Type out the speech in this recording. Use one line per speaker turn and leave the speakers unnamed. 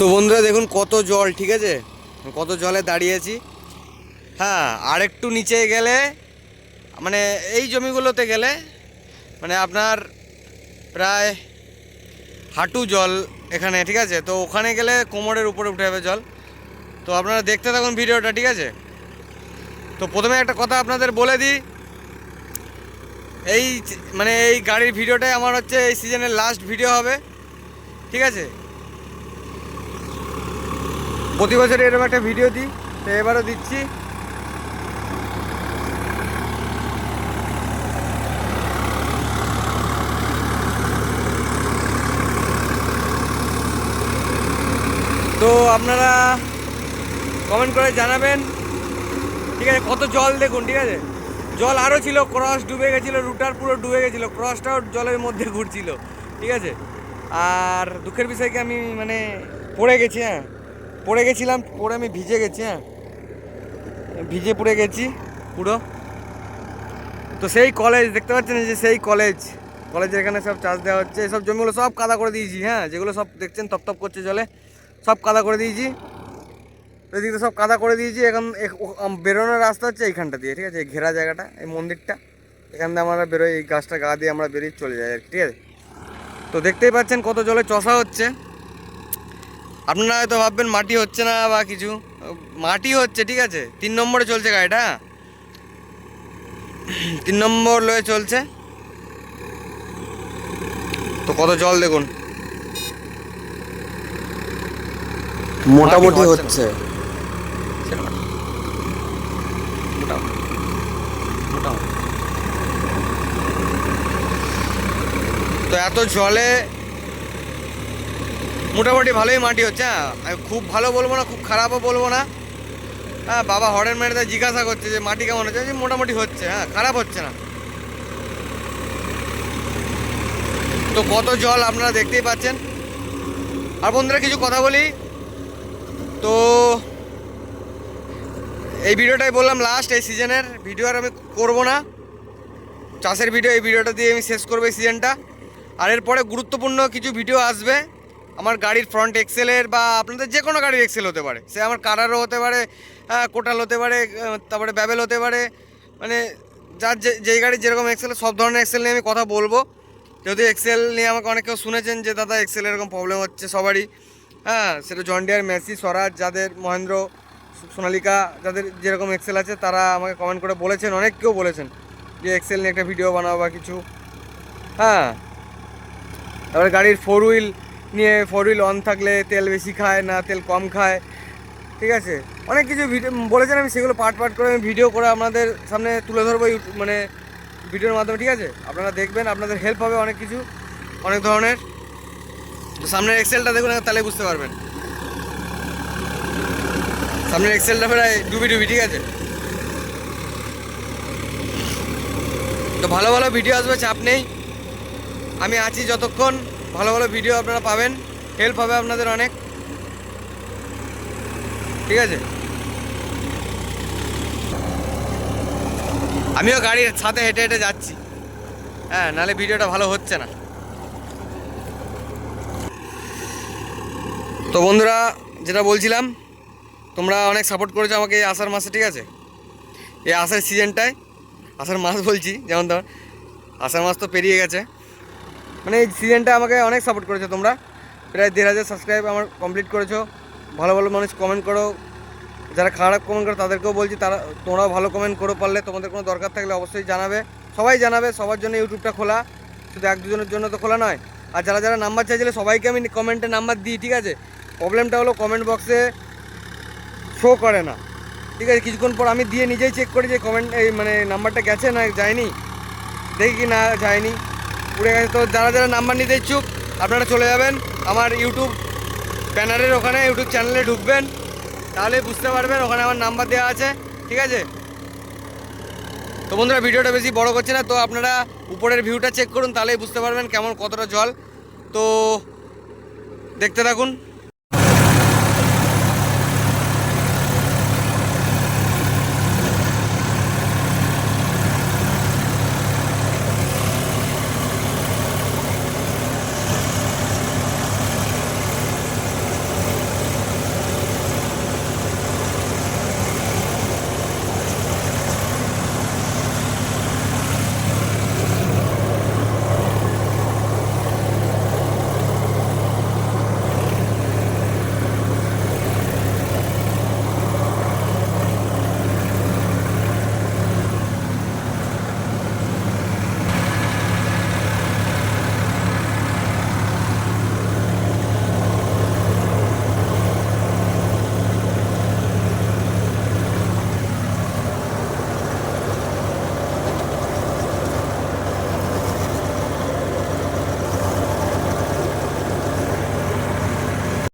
তো বন্ধুরা দেখুন কত জল, ঠিক আছে? কত জলে দাঁড়িয়েছি। হ্যাঁ আর একটু নিচে গেলে মানে এই জমিগুলোতে গেলে মানে আপনার প্রায় হাঁটু জল এখানে, ঠিক আছে? তো ওখানে গেলে কোমরের উপরে উঠে যাবে জল। তো আপনারা দেখতে থাকুন ভিডিওটা, ঠিক আছে? তো প্রথমে একটা কথা আপনাদের বলে দিই, এই মানে এই গাড়ির ভিডিওটাই আমার হচ্ছে এই সিজনের লাস্ট ভিডিও হবে, ঠিক আছে? প্রতি বছর এরকম একটা ভিডিও দিই। তো এবারও দিচ্ছি। তো আপনারা কমেন্ট করে জানাবেন। ঠিক আছে, কত জল দেখুন, ঠিক আছে? জল আরও ছিল ক্রস ডুবে গেছিল, রুটার পুরো ডুবে গেছিল ক্রসটাও জলের মধ্যে ঘুরছিল, ঠিক আছে? আর দুঃখের বিষয় কি আমি মানে পড়ে গেছি হ্যাঁ? পড়ে গেছিলাম, পড়ে আমি ভিজে গেছি হ্যাঁ। ভিজে পড়ে গেছি, পুরো। তো সেই কলেজ দেখতে পাচ্ছেন যে সেই কলেজ কলেজের এখানে সব চাষ দেওয়া হচ্ছে সব জমিগুলো সব কাদা করে দিয়েছি হ্যাঁ। যেগুলো সব দেখছেন, তপ করছে জলে, সব কাদা করে দিয়েছি। এদিকে সব কাদা করে দিয়েছি, এখন বেরোনোর রাস্তা হচ্ছে এইখানটা দিয়ে, ঠিক আছে? এই ঘেরা জায়গাটা, এই মন্দিরটা। এখান দিয়ে আমরা বেরোই, এই গাছটা গা দিয়ে আমরা বেরিয়ে চলে যাই ঠিক আছে? তো দেখতেই পাচ্ছেন কত জলে চষা হচ্ছে। আপনারা হয়তো ভাববেন মাটি হচ্ছে না বা কিছু। মাটি হচ্ছে ঠিক আছে? তিন নম্বরে চলছে গাড়িটা? তিন নম্বর লয়ে চলছে। তো কত জল দেখুন।
মোটামুটি
হচ্ছে। তো এত জলে মোটামুটি ভালোই মাটি হচ্ছে হ্যাঁ। আমি খুব ভালো বলব না খুব খারাপও বলব না। হ্যাঁ বাবা হরেন মেরে জিজ্ঞাসা করছে যে মাটি কেমন হচ্ছে? বলছি, মোটামুটি হচ্ছে হ্যাঁ খারাপ হচ্ছে না। তো কত জল আপনারা দেখতেই পাচ্ছেন। আর বন্ধুরা কিছু কথা বলি। তো এই ভিডিওটাই বললাম লাস্ট এই সিজনের ভিডিও আর আমি করব না। চাষের ভিডিও এই ভিডিওটা দিয়ে আমি শেষ করব এই সিজনটা আর এরপরে গুরুত্বপূর্ণ কিছু ভিডিও আসবে। আমার গাড়ির ফ্রন্ট এক্সেলের বা আপনাদের যে কোনো গাড়ির এক্সেল হতে পারে। সে আমার কারারও হতে পারে কোটাল হতে পারে তারপরে ব্যাবেল হতে পারে। মানে যার যে, যেই গাড়ির যেরকম এক্সেল সব ধরনের এক্সেল নিয়ে আমি কথা বলব। যেহেতু এক্সেল নিয়ে আমাকে অনেক কেউ শুনেছেন যে, দাদা এক্সেল এরকম প্রবলেম হচ্ছে সবারই। হ্যাঁ সেটা জন্ডিয়ার মেসি স্বরাজ যাদের মহেন্দ্র, সোনালিকা, যাদের যেরকম এক্সেল আছে, তারা আমাকে কমেন্ট করে বলেছেন, অনেক কেউ বলেছেন যে এক্সেল নিয়ে একটা ভিডিও বানাও বা কিছু। হ্যাঁ তারপরে গাড়ির ফোর হুইল নিয়ে ফোর হুইল অন থাকলে তেল বেশি খায়, না তেল কম খায়। ঠিক আছে? অনেক কিছু ভিডিও বলেছেন আমি, সেগুলো পার্ট পার্ট করে আমি ভিডিও করে আপনাদের সামনে তুলে ধরবো মানে ভিডিওর মাধ্যমে, ঠিক আছে? আপনারা দেখবেন, আপনাদের হেল্প হবে অনেক কিছু, অনেক ধরনের। সামনের এক্সেলটা দেখুন, তাহলে বুঝতে পারবেন। সামনের এক্সেলটা প্রায় ডুবি ডুবি, ঠিক আছে? তো ভালো ভালো ভিডিও আসবে, চাপ নেই। আমি আছি যতক্ষণ ভালো ভালো ভিডিও আপনারা পাবেন। হেল্প হবে আপনাদের অনেক। ঠিক আছে? আমিও গাড়ির সাথে হেঁটে হেঁটে যাচ্ছি। হ্যাঁ নাহলে ভিডিওটা ভালো হচ্ছে না। তো বন্ধুরা, যেটা বলছিলাম, তোমরা অনেক সাপোর্ট করেছ আমাকে এই আষাঢ় মাসে, ঠিক আছে? এই আষাঢ় সিজনটায় আষাঢ় মাস বলছি, যেমন ধর, আষাঢ় মাস তো পেরিয়ে গেছে। মানে এই সিজনটা আমাকে অনেক সাপোর্ট করেছ তোমরা। প্রায় দেড় হাজার সাবস্ক্রাইব আমার কমপ্লিট করেছ। ভালো ভালো মানুষ কমেন্ট করো। যারা খারাপ কমেন্ট করো, তাদেরকেও বলছি, তারা তোমরাও ভালো কমেন্ট করো পারলে। তোমাদের কোনো দরকার থাকলে অবশ্যই জানাবে। সবাই জানাবে, সবার জন্য ইউটিউবটা খোলা। শুধু এক দুজনের জন্য তো খোলা নয়। আর যারা যারা নাম্বার চাইছিলে, সবাইকে আমি কমেন্টে নাম্বার দিই, ঠিক আছে? প্রবলেমটা হলো কমেন্ট বক্সে শো করে না। ঠিক আছে, কিছুক্ষণ পর আমি দিয়ে নিজেই চেক করি যে কমেন্ট এই মানে নাম্বারটা গেছে না যায়নি? দেখি না যায়নি। উড়ে গেছে। তো যারা যারা নাম্বার নিতে ইচ্ছুক, আপনারা চলে যাবেন আমার ইউটিউব ব্যানারের ওখানে ইউটিউব চ্যানেলে ঢুকবেন। তাহলে বুঝতে পারবেন ওখানে আমার নাম্বার দেওয়া আছে। ঠিক আছে? তো বন্ধুরা, ভিডিওটা বেশি বড় করছে না। তো আপনারা উপরের ভিউটা চেক করুন, তাহলেই বুঝতে পারবেন কেমন, কতটা জল। তো দেখতে থাকুন।